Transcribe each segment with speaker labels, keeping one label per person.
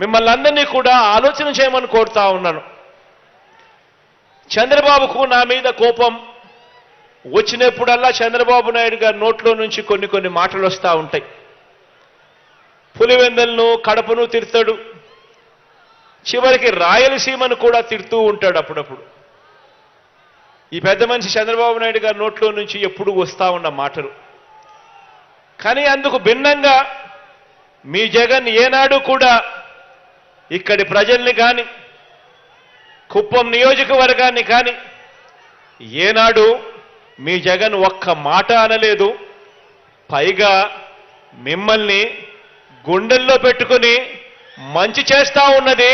Speaker 1: మిమ్మల్ని అందరినీ కూడా ఆలోచన చేయమని కోరుతా ఉన్నాను. చంద్రబాబుకు నా మీద కోపం వచ్చినప్పుడల్లా చంద్రబాబు నాయుడు గారి నోట్లో నుంచి కొన్ని కొన్ని మాటలు వస్తూ ఉంటాయి. పులివెందలను కడపను తిడతాడు. చివరికి రాయలసీమను కూడా తిడుతూ ఉంటాడు అప్పుడప్పుడు. ఈ పెద్ద మనిషి చంద్రబాబు నాయుడు గారి నోట్లో నుంచి ఎప్పుడు వస్తూ ఉన్న మాటలు. కానీ అందుకు భిన్నంగా మీ జగన్ ఏనాడు కూడా ఇక్కడి ప్రజల్ని కానీ కుప్పం నియోజకవర్గాన్ని కానీ ఏనాడు మీ జగన్ ఒక్క మాట అనలేదు. పైగా మిమ్మల్ని గుండెల్లో పెట్టుకుని మంచి చేస్తా ఉన్నది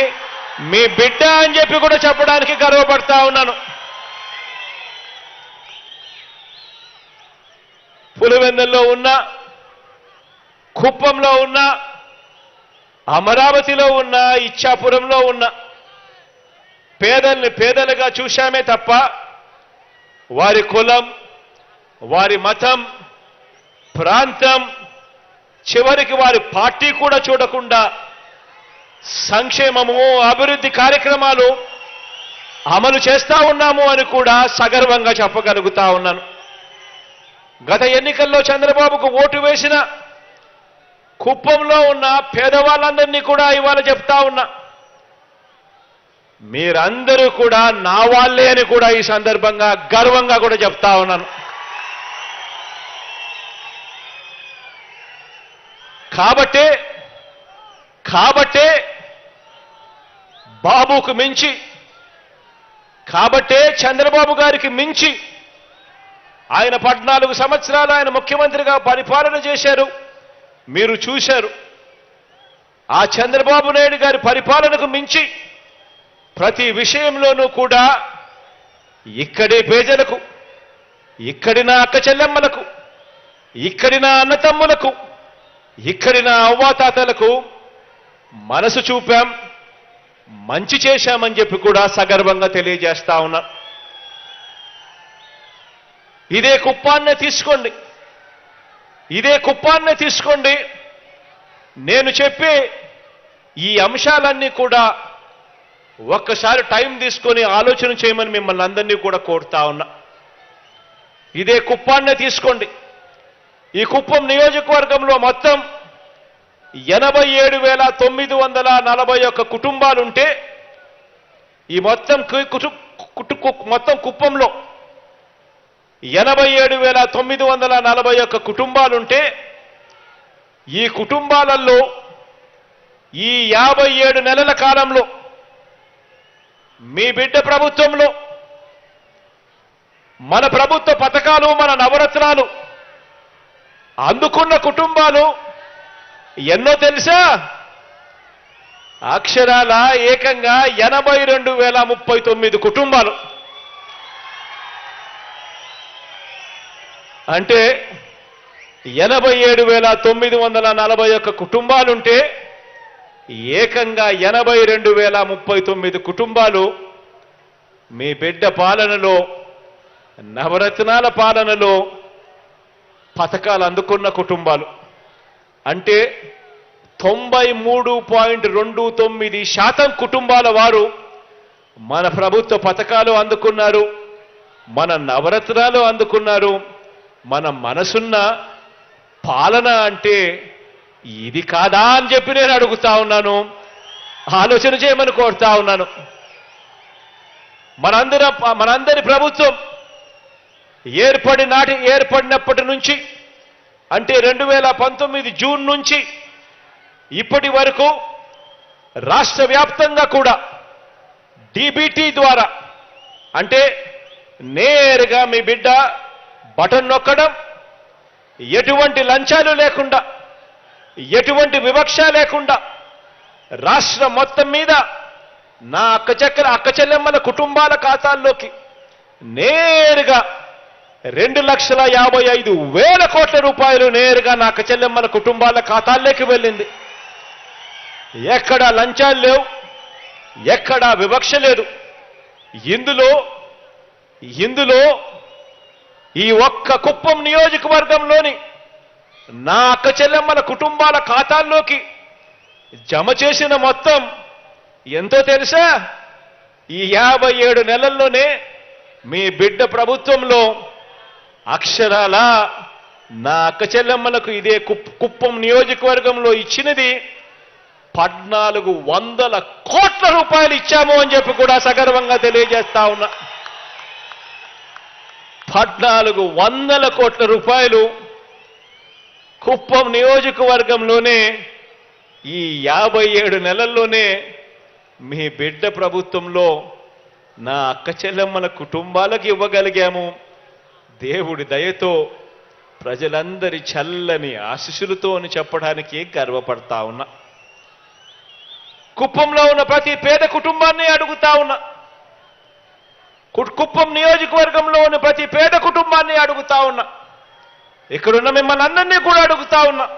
Speaker 1: మీ బిడ్డ అని చెప్పి కూడా చెప్పడానికి గర్వపడతా ఉన్నాను. పులివెందుల్లో ఉన్న కుప్పంలో ఉన్న అమరావతిలో ఉన్న ఇచ్చాపురంలో ఉన్న పేదల్ని పేదలుగా చూశామే తప్ప వారి కులం వారి మతం ప్రాంతం చివరికి వారి పార్టీ కూడా చూడకుండా సంక్షేమము అభివృద్ధి కార్యక్రమాలు అమలు చేస్తా ఉన్నాము అని కూడా సగర్వంగా చెప్పగలుగుతా ఉన్నాను. గత ఎన్నికల్లో చంద్రబాబుకు ఓటు వేసిన కుప్పంలో ఉన్న పేదవాళ్ళందరినీ కూడా ఇవాళ చెప్తా ఉన్నా. మీరందరూ కూడా నా వాళ్ళే అని కూడా ఈ సందర్భంగా గర్వంగా కూడా చెప్తా ఉన్నాను. కాబట్టే కాబట్టే బాబుకు మించి కాబట్టే చంద్రబాబు గారికి మించి ఆయన పద్నాలుగు సంవత్సరాలు ఆయన ముఖ్యమంత్రిగా పరిపాలన చేశారు. మీరు చూశారు. ఆ చంద్రబాబు నాయుడు గారి పరిపాలనకు మించి ప్రతి విషయంలోనూ కూడా ఇక్కడి పేదలకు ఇక్కడి నా అక్క చెల్లెమ్మలకు ఇక్కడి నా అన్నతమ్ములకు ఇక్కడి నా అవ్వాతాతలకు మనసు చూపాం మంచి చేశామని చెప్పి కూడా సగర్వంగా తెలియజేస్తా ఉన్నా. ఇదే కుప్పాన్నే తీసుకోండి. ఇదే కుప్పాన్నే తీసుకోండి. నేను చెప్పే ఈ అంశాలన్నీ కూడా ఒక్కసారి టైం తీసుకొని ఆలోచన చేయమని మిమ్మల్ని అందరినీ కూడా కోరుతా ఉన్నా. ఇదే కుప్పాన్నే తీసుకోండి. ఈ కుప్పం నియోజకవర్గంలో మొత్తం ఎనభై ఏడు వేల తొమ్మిది వందల నలభై ఒక్క కుటుంబాలుంటే ఈ మొత్తం కు- కుటు- కుటు- మొత్తం కుప్పంలో ఎనభై ఏడు వేల తొమ్మిది వందల నలభై ఒక్క కుటుంబాలుంటే ఈ కుటుంబాలలో ఈ యాభై ఏడు నెలల కాలంలో మీ బిడ్డ ప్రభుత్వంలో మన ప్రభుత్వ పథకాలు మన నవరత్నాలు అందుకున్న కుటుంబాలు ఎన్నో తెలుసా? అక్షరాల ఏకంగా ఎనభై రెండు వేల ముప్పై తొమ్మిది కుటుంబాలు. అంటే ఎనభై ఏడు వేల తొమ్మిది వందల నలభై ఒక్క కుటుంబాలుంటే ఏకంగా ఎనభై రెండు వేల ముప్పై తొమ్మిది కుటుంబాలు మీ బిడ్డ పాలనలో నవరత్నాల పాలనలో పథకాలు అందుకున్న కుటుంబాలు. అంటే తొంభై మూడు పాయింట్ రెండు తొమ్మిది శాతం కుటుంబాల వారు మన ప్రభుత్వ పథకాలు అందుకున్నారు మన నవరత్నాలు అందుకున్నారు మన మనసున్న పాలన అంటే ఇది కాదా అని చెప్పి నేను అడుగుతా ఉన్నాను. ఆలోచన చేయమని కోరుతా ఉన్నాను. మనందర మనందరి ప్రభుత్వం ఏర్పడి నాటి ఏర్పడినప్పటి నుంచి అంటే రెండు వేల పంతొమ్మిది జూన్ నుంచి ఇప్పటి వరకు రాష్ట్ర వ్యాప్తంగా కూడా డీబీటీ ద్వారా అంటే నేరుగా మీ బిడ్డ బటన్ నొక్కడం ఎటువంటి లంచాలు లేకుండా ఎటువంటి వివక్ష లేకుండా రాష్ట్రం మొత్తం మీద నా అక్క చక్కెర అక్క చెల్లెమ్మల కుటుంబాల ఖాతాల్లోకి నేరుగా రెండు లక్షల యాభై ఐదు వేల కోట్ల రూపాయలు నేరుగా నా అక్క చెల్లెమ్మల కుటుంబాల ఖాతాల్లోకి వెళ్ళింది. ఎక్కడా లంచాలు లేవు ఎక్కడా వివక్ష లేదు. ఇందులో ఇందులో ఈ ఒక్క కుప్పం నియోజకవర్గంలోని నా అక్క చెల్లెమ్మల కుటుంబాల ఖాతాల్లోకి జమ చేసిన మొత్తం ఎంతో తెలుసా? ఈ యాభై ఏడు నెలల్లోనే మీ బిడ్డ ప్రభుత్వంలో అక్షరాల నా అక్క చెల్లెమ్మలకు ఇదే కుప్- కుప్పం నియోజకవర్గంలో ఇచ్చినది పద్నాలుగు వందల కోట్ల రూపాయలు ఇచ్చాము అని చెప్పి కూడా సగర్వంగా తెలియజేస్తా ఉన్నా. పద్నాలుగు వందల కోట్ల రూపాయలు కుప్పం నియోజకవర్గంలోనే ఈ యాభై ఏడు నెలల్లోనే మీ బిడ్డ ప్రభుత్వంలో నా అక్క చెల్లెమ్మల కుటుంబాలకు ఇవ్వగలిగాము. దేవుడి దయతో ప్రజలందరి చల్లని ఆశీస్సులతో అని చెప్పడానికి గర్వపడతా ఉన్నా. కుప్పంలో ఉన్న ప్రతి పేద కుటుంబాన్ని అడుగుతా ఉన్నా. కుప్పం నియోజకవర్గంలో ఉన్న ప్రతి పేద కుటుంబాన్ని అడుగుతా ఉన్నా. ఇక్కడున్న మిమ్మల్ని అందరినీ కూడా అడుగుతా ఉన్నా.